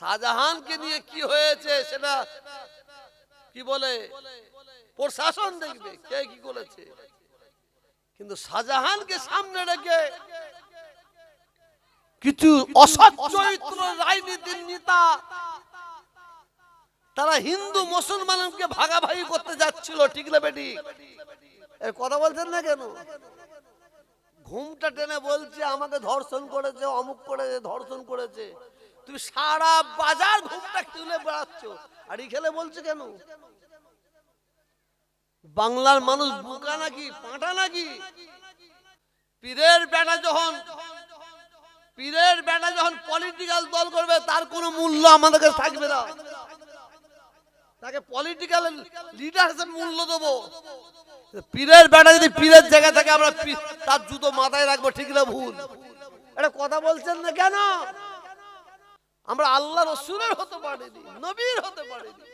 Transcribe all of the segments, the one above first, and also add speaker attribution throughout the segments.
Speaker 1: শাহজাহানকে নিয়ে কি হয়েছে সেটা কি বলে? প্রশাসন দেখবে, কে কি করেছে। কিন্তু শাহজাহানকে সামনে রেখে কিছু অসৎ চরিত্র রাজনীতির নেতা, তারা হিন্দু মুসলমানকে ভাগাভাগি করতে যাচ্ছিল, ঠিক না বেটি? কথা বলছেন না কেন? ঘুমটা টেনে বলছে, আমাকে ধর্ষণ করেছে, অমুক করেছে, ধর্ষণ করেছে। তুমি সারা বাজার ঘুমটা তুলে বেড়াচ্ছ। আর খেলে বলছে কেন? বাংলার মানুষ বোকা নাকি, পাঁটা নাকি? পীরের বেটা যখন, পীরের বেটা যখন পলিটিক্যাল দল করবে, তার কোনো মূল্য আমাদের কাছে থাকবে না। তাকে পলিটিক্যাল লিডার হিসেবে মূল্য দেবো। পীরের বেটা যদি পীরের জায়গা থাকে, আমরা তার জুতো মাথায় রাখব, ঠিক না ভুল? এটা কথা বলছেন না কেন? আমরা আল্লাহ রসুলের হতে পারিনি, নবীর হতে পারিনি।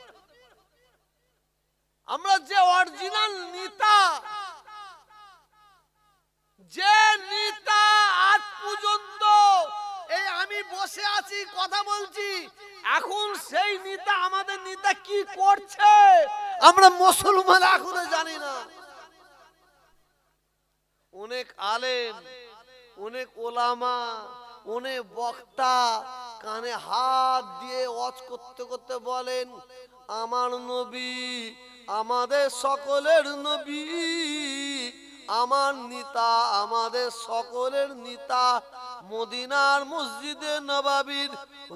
Speaker 1: আমরা যে অরিজিনাল নেতা, যে নেতা আজ পর্যন্ত এই আমি বসে আছি, কথা বলছি, এখন সেই নেতা আমাদের নেতা কি করছে, আমরা মুসলমান এখনও জানি না। অনেক আলেম, অনেক ওলামা, অনেক বক্তা কানে হাত দিয়ে ওয়াজ করতে করতে বলেন, আমার নবী, আমাদের সকলের নবী, আমার নিতা, আমাদের সকলের নিতা, মদিনার মসজিদে নবাবির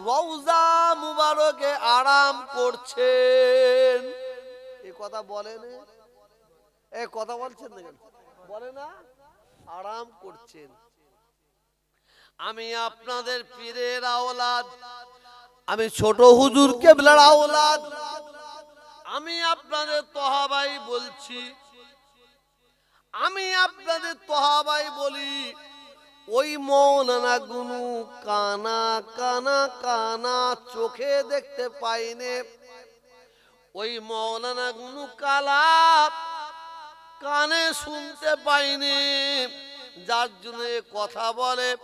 Speaker 1: রওজা মুবারকে আরাম করছেন। এ কথা বলেন এ কথা বলছেন না কেন? বলে না? আরাম করছেন। আমি আপনাদের পীরের আওলাদ। আমি ছোট হুজুর কেবলার আওলাদ। আমি আপনাদের তহাবাই বলছি। আমি আপনাদের তহাবাই বলি। ওই মৌলানা গুনু কানা কানা কানা চোখে দেখতে পাইনে। ওই মৌলানা গুনু কালা কানে শুনতে পাইনি। যার জন্য কথা বলে।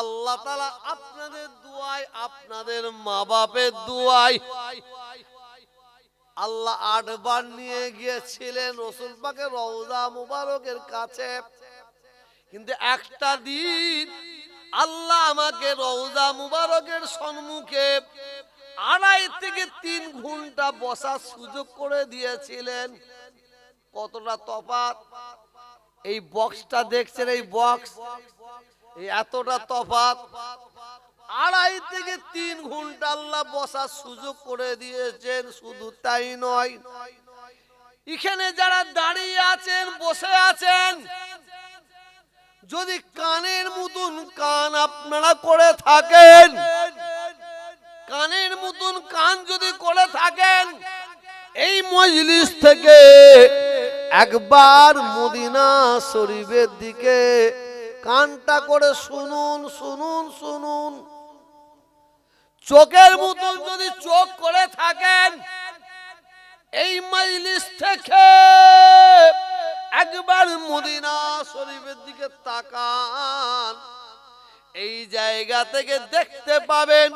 Speaker 1: আল্লাহ তালা আপনাদের দুয়াই আপনাদের মা বাপের দুয়াই আল্লাহ আটবার নিয়ে গিয়েছিলেন, রসুল পাকে রওজা মুবারকের কাছে। কিন্তু একটা দিন আল্লাহ আমাকে রওজা মুবারকের সম্মুখে আড়াই থেকে তিন ঘণ্টা বসার সুযোগ করে দিয়েছিলেন। কতটা তফাৎ? এই বক্সটা দেখছেন, এই বক্স এতটা তফাৎ। আড়াই থেকে তিন ঘণ্টা আল্লাহ বসার সুযোগ করে দিয়েছেন, শুধু তাই নয়। এখানে যারা দাঁড়িয়ে আছেন, বসে আছেন, যদি কানের মতন কান আপনারা করে থাকেন, কানের মতন কান যদি করে থাকেন, এই মজলিস থেকে একবার মদিনা শরীফের দিকে কানটা করে শুনুন শুনুন শুনুন। চোখের মতন যদি চোখ করে থাকেন, এই মজলিস থেকে একবার মদিনা শরীফের দিকে তাকান। এই জায়গা থেকে দেখতে পাবেন,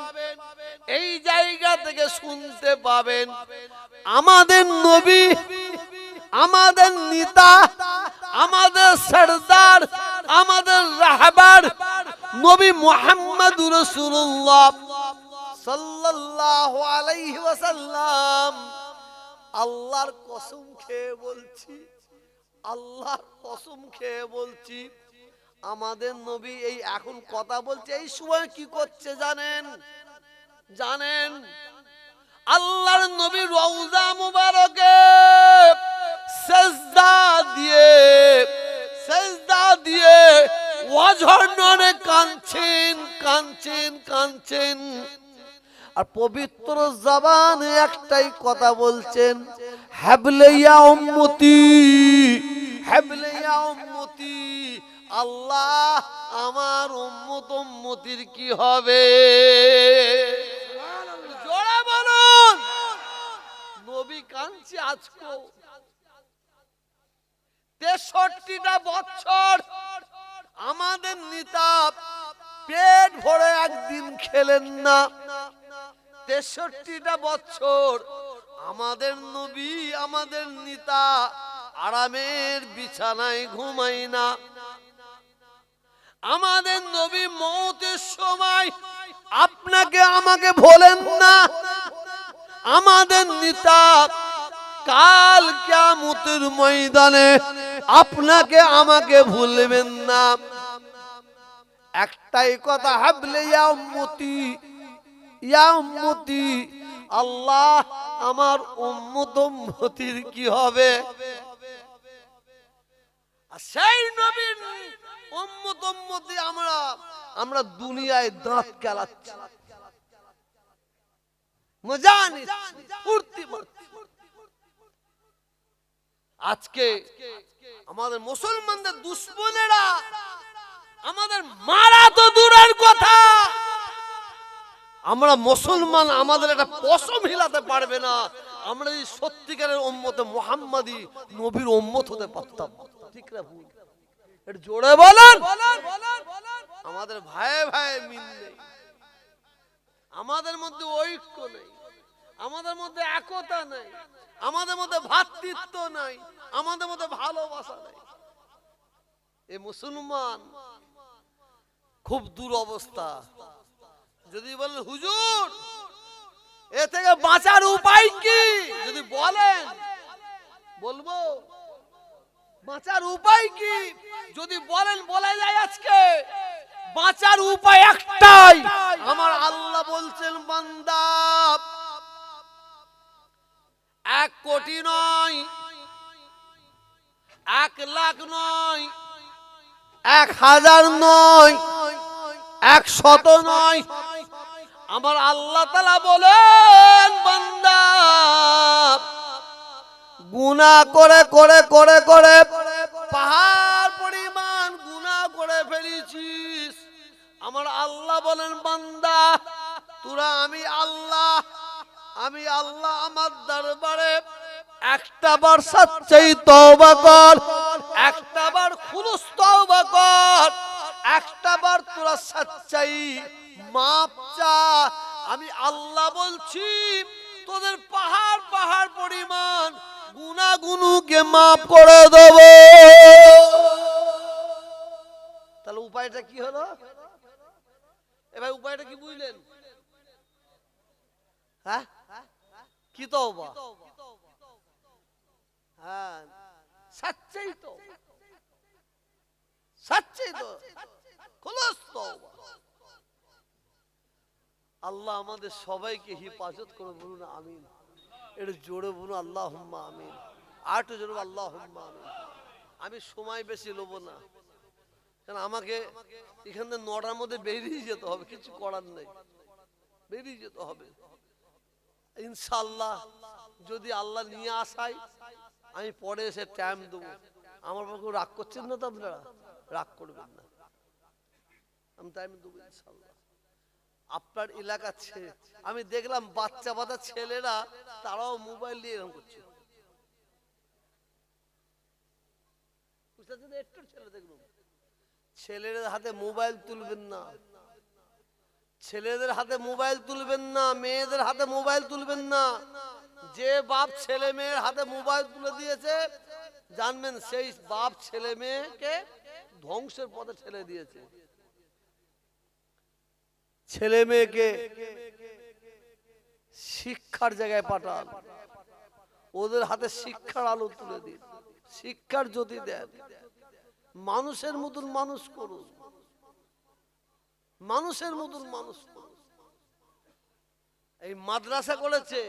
Speaker 1: এই জায়গা থেকে শুনতে পাবেন, আমাদের নবী, আমাদের নেতা, আমাদের সরদার আমাদের রাহবার নবী মোহাম্মদ রসুল্লাহ সাল্লাল্লাহু আলাইহি ওয়াসাল্লাম, আল্লাহর কসম খেয়ে বলছি, আল্লাহর কসম খেয়ে বলছি, আমাদের নবী এই এখন কথা বলছে, এই সময় কি করছে জানেন? জানেন? আল্লাহর নবী রওজা মুবারকে সেজদা দিয়ে সেজদা দিয়ে ওয়াঝর্ণনে কাঁদছেন কাঁদছেন কাঁদছেন আর পবিত্র জবান একটাই কথা বলছেন হ্যাবলেয়া উম্মতি হ্যাবলেয়া উম্মতি, আল্লাহ আমার উম্মত উম্মতির কি হবে? জোরে বলুন। নবী কাঁদছে আজকে তেষট্টিটা বছর আমাদের নেতা পেট ভরে একদিন খেলেন না। তেষট্টিটা বছর আমাদের নবী, আমাদের নেতা আরামের বিছানায় ঘুমাই না। আমাদের নবী মৌতের সময় আপনাকে আমাকে ভোলেন না। আমাদের নেতা কাল কিয়ামতের ময়দানে আপনাকে আমাকে ভুলবেন না। একটাই কথা, হাবলে ইয়া উম্মতি ইয়া উম্মতি, আল্লাহ আমার উম্মত উম্মতির কি হবে? সেই নবীর উম্মত আমরা আমরা দুনিয়ায় দাঁত কেলাচ্ছি। মজা নিচ্ছি, ফুর্তি আজকে আমাদের মুসলমানদের দুশ্মনেরা আমাদের মারা তো দূরের কথা। আমরা মুসলমান, আমাদের একটা পশম হিলাতে পারবে না। আমরা এই সত্যিকারের উম্মতে মোহাম্মদী, নবীর উম্মত হতে পারতাম। ঠিক না ভুল? একটু জোরে বলেন। আমাদের ভাই ভাই মিল নেই। আমাদের মধ্যে ঐক্য নেই। আমাদের মধ্যে একতা নেই, আমাদের মধ্যে ভ্রাতৃত্ব নাই, আমাদের মধ্যে ভালোবাসা নেই। এ মুসলমান খুব দূর অবস্থা। যদি বলেন, হুজুর, এ থেকে বাঁচার উপায় কি? যদি বলেন, বলব, বাঁচার উপায় কি? যদি বলেন, বলে যায় আজকে, বাঁচার উপায় একটাই। আমার আল্লাহ বলছেন, বান্দা এক কোটি নয়, এক লাখ নয়, এক হাজার নয়, এক শত নয়। আমার আল্লাহ তালা বলেন, বান্দা গুনা করে করে করে করে পাহাড় পরিমাণ গুনা করে ফেলেছিস। আমার আল্লাহ বলেন, বান্দা, তোরা আমি আল্লাহ আমি আল্লাহ আমার দরবারে একটা বার সচ্চাই তওবা কর। আল্লাহ আমাদের সবাইকে হেফাজত করে বলুন আমিন। একটু জোরে বলুন আল্লাহ হুম্মা আমিন একটু জোরে আল্লাহ হুম্মা আমিন। আমি সময় বেশি লোব না। কারণ আমাকে এখান থেকে নটার মধ্যে বেরিয়ে যেতে হবে, কিছু করার নেই। বেরিয়ে যেতে হবে। ইনশাল্লাহ যদি আল্লাহ নিয়ে আসাই আমি পরে এসে টাইম দেবো। আমার পক্ষে রাগ করছেন না তো আপনারা? রাগ করবেন না। আপনার এলাকা ছেলে আমি দেখলাম বাচ্চা বাচ্চা ছেলেরা তারাও মোবাইল নিয়ে এরকম করছে। ছেলেদের হাতে মোবাইল তুলবেন না। ছেলেদের হাতে মোবাইল তুলবেন না, মেয়েদের হাতে মোবাইল তুলবেন না। যে বাপ ছেলে মেয়ের হাতে মোবাইল তুলে দিয়েছে, জানবেন সেই বাপ ছেলে মেয়েকে ধ্বংসের পথে ঠেলে দিয়েছে। ছেলে মেয়েকে শিক্ষার জায়গায় পাঠান। ওদের হাতে শিক্ষার আলো তুলে দিন। শিক্ষার জ্যোতি দেন। মানুষের মতন মানুষ করুন। মানুষের মতন মানুষ করুন। এই মাদ্রাসা করেছে।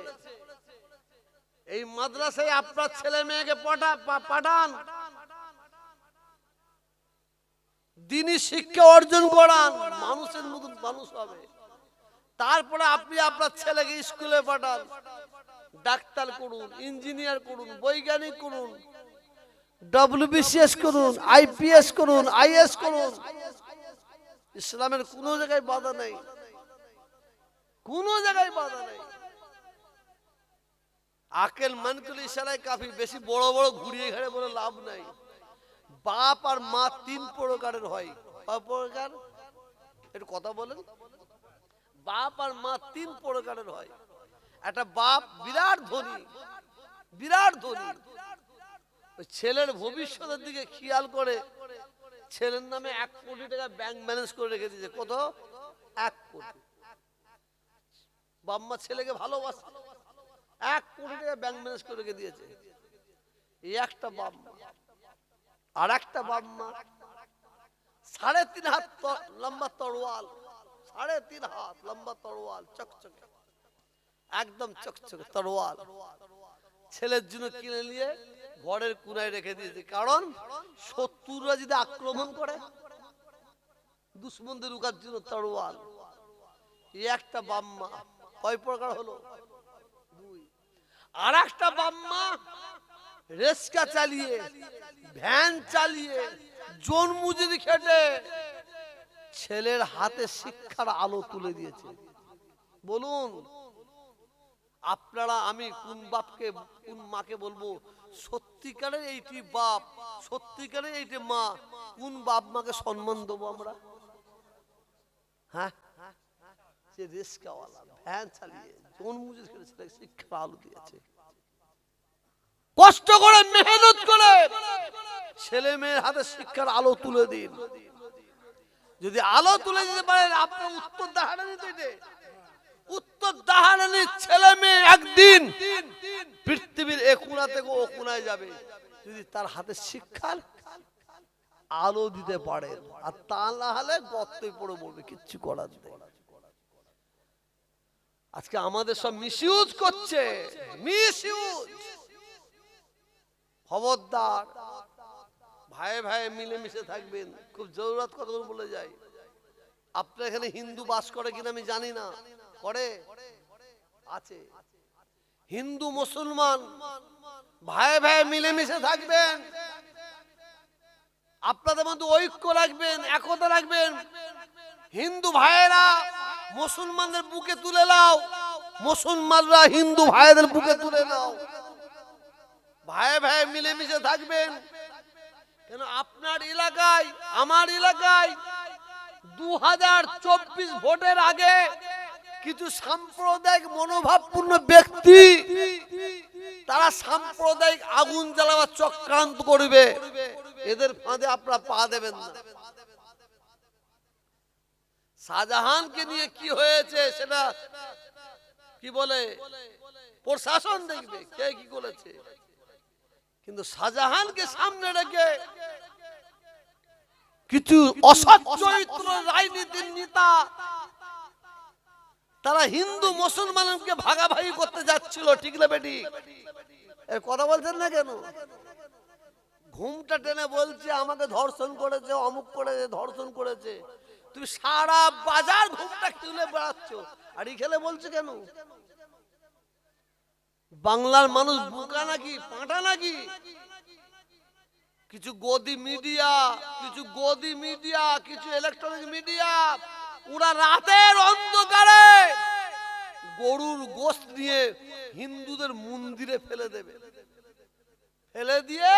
Speaker 1: এই মাদ্রাসায় আপনার ছেলে মেয়েকে পাঠা পাঠান। দিনই শিক্ষা অর্জন করান। মানুষের মতন মানুষ হবে। তারপরে আপনি আপনার ছেলেকে স্কুলে পাঠান। ডাক্তার করুন, ইঞ্জিনিয়ার করুন, বৈজ্ঞানিক করুন, ডব্লিউবিসিএস করুন, আইপিএস করুন, আইএস করুন। ইসলামের কোনো জায়গায় বাধা নেই। কোনো জায়গায় বাধা নেই। আকেল মানকুল ইশারায় কাফি বেশি বড় বড় ঘুরিয়ে ঘাড়ে বলে লাভ নাই। বাপ আর মা তিন প্রকারের হয়। প্রকার? একটু কথা বলেন। বাপ আর মা তিন প্রকারের হয়। একটা বাপ বিরাট ধনী বিরাট ধনী। ছেলের ভবিষ্যতের দিকে খেয়াল করে, ছেলের নামে এক কোটি টাকা ব্যাংক ম্যানেজ করে রেখে দিয়েছে। কত? এক কোটি। বাম্মা ছেলেকে ভালোবাসে। এক কোটি টাকা ব্যাংক ম্যানেজ করে রেখে দিয়েছে। এই একটা বাম্মা আর একটা বাম্মা। সাড়ে তিন হাত লম্বা তরোয়াল। সাড়ে তিন হাত লম্বা তরোয়াল, চকচকে। একদম চকচকে তরোয়াল। ছেলের জন্য কিনে নিয়ে ঘরের কুনায় রেখে দিয়েছে। কারণ শত্রুরা যদি আক্রমণ করে, দুশ্মনদের রুকার জন্য তরোয়াল। এই একটা বাম্মা। কয় প্রকার হলো? দুই। আর একটা বাম্মা রেস্কা চালিয়ে, ভ্যান চালিয়ে জন মজুরি খেটে, ছেলের হাতে শিক্ষার আলো তুলে দিয়েছে। বলুন, আপনারা আমি কোন বাপকে, কোন মাকে বলব? সত্যিকারের এইটি বাপ, সত্যিকারের এইটি মা, কোন বাপ মাকে সম্মান দেবো আমরা? হ্যাঁ? সে রিস্কাওয়ালা, ভ্যান চালিয়ে জন মজুরি খেটে, ছেলেকে শিক্ষার আলো দিয়েছে। কষ্ট করে, মেহনত করে। ছেলে মেয়ের হাতে শিক্ষার আলো তুলে দিন। যদি আলো তুলে দিতে পারেন আপনার উত্তর দাহারানি তো এটা। উত্তর দাহারানির ছেলে মেয়ে একদিন পৃথিবীর এ কোনা থেকে ও কোনায় যাবে। যদি তার হাতে শিক্ষার আলো দিতে পারেন, আর তা না হলে গর্তে পড়ে বলবে কিচ্ছু করার আজকে আমাদের সব মিসইউজ করছে। মিসইউজ খবরদার। ভাই ভাই মিলেমিশে থাকবেন। খুব জরুরত কথা বলে যাই আপনার এখানে হিন্দু বাস করে কিনা আমি জানি না। করে? আছে। হিন্দু মুসলমান, ভাই ভাই মিলেমিশে থাকবেন। আপনাদের মধ্যে ঐক্য রাখবেন, একতা রাখবেন। হিন্দু ভাইয়েরা মুসলমানদের বুকে তুলে নাও। মুসলমানরা হিন্দু ভাইদের বুকে তুলে নাও। ভাই ভাই, মিলেমিশে থাকবেন। কেন আপনার এলাকায়, আমার এলাকায় দু হাজার চব্বিশ ভোটের আগে কিছু সাম্প্রদায়িক মনোভাবপূর্ণ ব্যক্তি, তারা সাম্প্রদায়িক আগুন জ্বালাবার চক্রান্ত করবে। এদের ফাঁদে আপনারা পা দেবেন শাহজাহানকে নিয়ে কি হয়েছে সেটা কি বলে? প্রশাসন দেখবে, কে কি করেছে? কিন্তু শাহজাহানকে সামনে রেখে কিছু অসৎ চরিত্র রাজনীতির নেতা, তারা হিন্দু মুসলমানকে ভাগাভাগি করতে যাচ্ছিল, ঠিক না বেটি? কথা বলছেন না কেন? ঘুমটা টেনে বলছে, আমাকে ধর্ষণ করেছে, অমুক করেছে, ধর্ষণ করেছে। তুমি সারা বাজার ঘুমটা তুলে বেড়াচ্ছ। আর খেলে বলছে কেন? বাংলার মানুষ বোকা নাকি, পাঁটা নাকি? কিছু গদি মিডিয়া, কিছু গদি মিডিয়া, কিছু ইলেকট্রনিক মিডিয়া, ওরা রাতের অন্ধকারে গরুর গোস্ত নিয়ে হিন্দুদের মন্দিরে ফেলে দেবে। ফেলে দিয়ে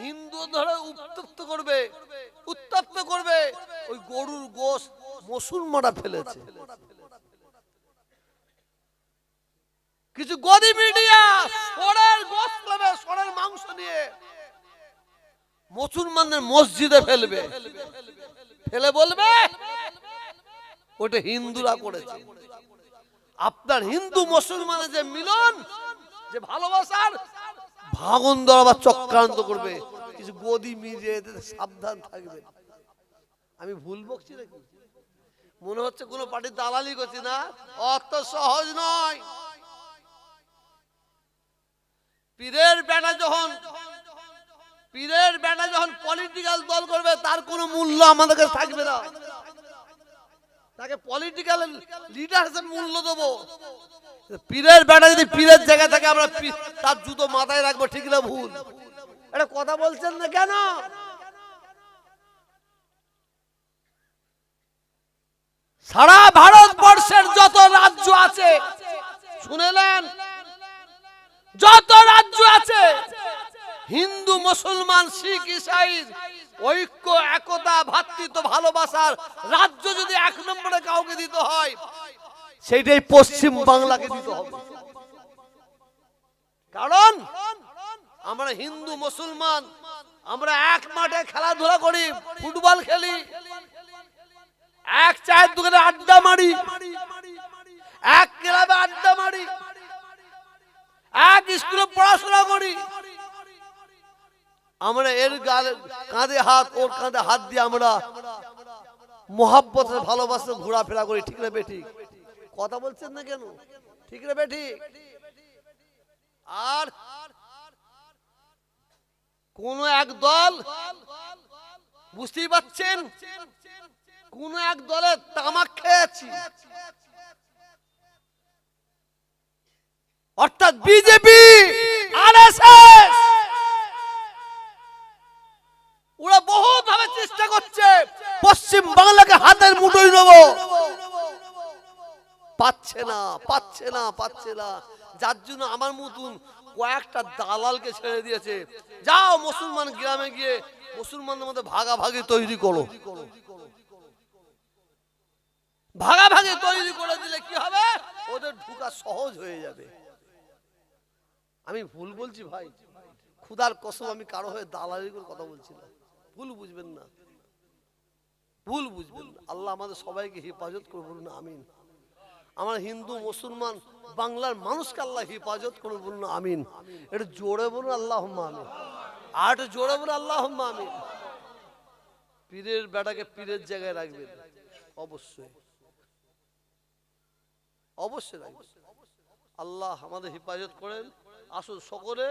Speaker 1: হিন্দু ধরে উত্তপ্ত করবে উত্তপ্ত করবে। ওই গরুর গোস্ত মুসলমানরা ফেলেছে। কিছু গদি মিডিয়া সরের গোস্ত নেবে মাংস নিয়ে। মুসলমানদের মসজিদে ফেলবে। ফেলে বলবে, ওটা হিন্দুরা করেছে। আপনার হিন্দু মুসলমানের যে মিলন, যে ভালোবাসার, ভাগন বা চক্রান্ত করবে। কিছু গদি এদের সাবধান থাকবে। আমি ভুল বকছি নাকি? মনে হচ্ছে কোনো পার্টি দালালি করছি না? অত সহজ নয়। পীরের বেটা যখন, পীরের বেটা যখন পলিটিক্যাল দল করবে, তার কোনো মূল্য আমাদের কাছে থাকবে না। তাকে পলিটিক্যাল লিডার হিসেবে মূল্য দেবো। পীরের বেটা যদি পীরের জায়গা থাকে, আমরা তার জুতো মাথায় রাখব, ঠিক না ভুল? এটা কথা বলছেন না কেন? সারা ভারতবর্ষের যত রাজ্য আছে শুনেলেন যত রাজ্য আছে হিন্দু, মুসলমান, শিখ, ইসাই, ঐক্য, একতা ভ্রাতৃত্ব ভালোবাসার রাজ্য যদি এক নম্বরে কাউকে দিতে হয়, সেইটাই পশ্চিম বাংলাকে দিতে হবে। কারণ আমরা হিন্দু, মুসলমান, আমরা এক মাঠে খেলাধুলা করি, ফুটবল খেলি, এক চায়ের দোকানে আড্ডা মারি, এক ক্লাবে আড্ডা মারি, এক স্কুলে পড়াশোনা করি আমরা এর গালে কাঁধে হাত, ওর কাঁধে হাত দিয়ে আমরা মোহাব্বতের ভালোবাসা ঘোরাফেরা করি, ঠিক না বেঠিক? কথা বলছেন না কেন? ঠিক না বেঠিক? আর কোন এক দল, বুঝতেই পাচ্ছেন? কোন এক দলের তামাক খেয়েছি। অর্থাৎ বিজেপি, আরএসএস ওরা বহুত ভাবে চেষ্টা করছে পশ্চিম বাংলাকে হাতের মুঠোয় নেব পাচ্ছে না পাচ্ছে না পাচ্ছে না। যার জন্য আমার মতন কয়েকটা দালালকে ছেড়ে দিয়েছে। যাও মুসলমান গ্রামে গিয়ে মুসলমানদের মধ্যে ভাগাভাগি তৈরি করো। ভাগাভাগি তৈরি করে দিলে কি হবে? ওদের ঢুকা সহজ হয়ে যাবে। আমি ভুল বলছি ভাই? খুদার কসম, আমি কারও হয়ে দালালি করে কথা বলছি না। ভুল বুঝবেন না। ভুল বুঝবেন আল্লাহ আমাদের সবাইকে হেফাজত করে না আমিন। আমার হিন্দু, মুসলমান, বাংলার মানুষকে আল্লাহ হেফাজত করে বলুন আমিন। এটা জোরে বলুন আল্লাহ আমিন। আর একটু জোরে বলুন আল্লাহ আমিন। পীরের বেটাকে পীরের জায়গায় রাখবেন। অবশ্যই। অবশ্যই আল্লাহ আমাদের হেফাজত করেন। আসুন সকলে